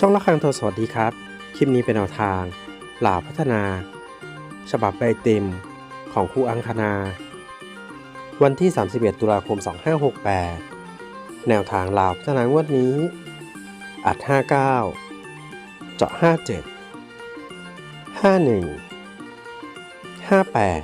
ช่องละครังโทรสวัสดีครับ คลิปนี้เป็นแนวทางหลาพัฒนา ฉบับใบเต็มของครูอังคณา วันที่ 31 ตุลาคม 2568 แนวทางหลาพัฒนางวดนี้ อัด 59 เจาะ 57 51 58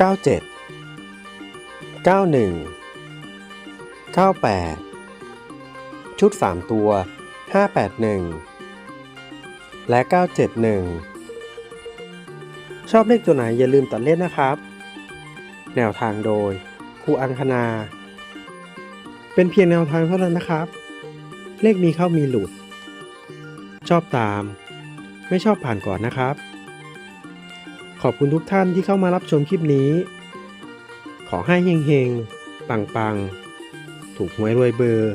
97 91 98 ชุด 3 ตัว 581 และ 971 ชอบเลขตัวไหนอย่าลืมตัดเล่นนะครับ แนวทางโดยครูอังคณา เป็นเพียงแนวทางเท่านั้นนะครับ เลขมีเข้ามีหลุด ชอบตาม ไม่ชอบผ่านก่อนนะครับ ขอบคุณทุกท่านที่เข้ามารับชมคลิปนี้ ขอให้เฮงๆ ปังๆ ถูกหวยรวยเบอร์